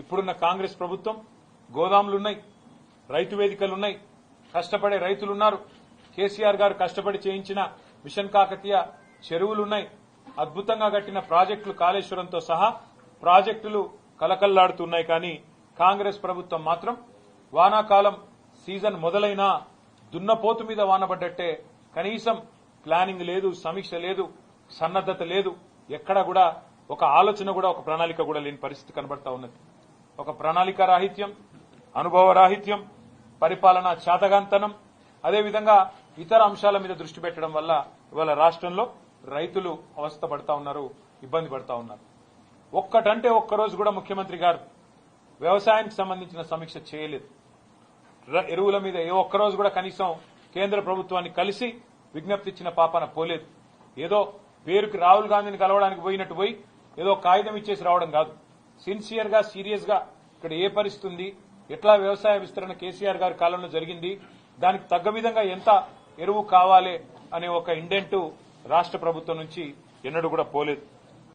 ఇప్పుడున్న కాంగ్రెస్ ప్రభుత్వం గోదాములున్నాయి రైతు వేదికలున్నాయి కష్టపడే రైతులున్నారు. కేసీఆర్ గారు కష్టపడి చేయించిన మిషన్ కాకతీయ చెరువులున్నాయి. అద్భుతంగా కట్టిన ప్రాజెక్టులు కాళేశ్వరంతో సహా ప్రాజెక్టులు కలకల్లాడుతున్నాయి కానీ కాంగ్రెస్ ప్రభుత్వం మాత్రం వానాకాలం సీజన్ మొదలైనా దున్నపోతు మీద వానబడ్డట్టే కనీసం ప్లానింగ్ లేదు సమీక్ష లేదు సన్నద్దత లేదు. ఎక్కడ కూడా ఒక ఆలోచన కూడా ఒక ప్రణాళిక కూడా లేని పరిస్థితి కనబడతా ఉన్నది. ఒక ప్రణాళిక రాహిత్యం అనుభవ రాహిత్యం పరిపాలన చాతగాంతనం అదేవిధంగా ఇతర అంశాల మీద దృష్టి పెట్టడం వల్ల ఇవాళ రాష్ట్రంలో రైతులు అవస్థ పడతా ఉన్నారు ఇబ్బంది పడతా ఉన్నారు. ఒక్కటంటే ఒక్కరోజు కూడా ముఖ్యమంత్రి గారు వ్యవసాయానికి సంబంధించిన సమీక్ష చేయలేదు. ఎరువుల మీద ఏ ఒక్కరోజు కూడా కనీసం కేంద్ర ప్రభుత్వాన్ని కలిసి విజ్ఞప్తి ఇచ్చిన పాపన పోలేదు. ఏదో పేరుకి రాహుల్ గాంధీని కలవడానికి పోయినట్టు పోయి ఏదో కాగితం ఇచ్చేసి రావడం కాదు. సిన్సియర్గా సీరియస్గా ఇక్కడ ఏ పరిస్థితి ఉంది ఎట్లా వ్యవసాయ విస్తరణ కేసీఆర్ గారి కాలంలో జరిగింది దానికి తగ్గ విధంగా ఎంత ఎరువు కావాలి అనే ఒక ఇండెంట్ రాష్ట్ర ప్రభుత్వం నుంచి ఎన్నడూ కూడా పోలేదు.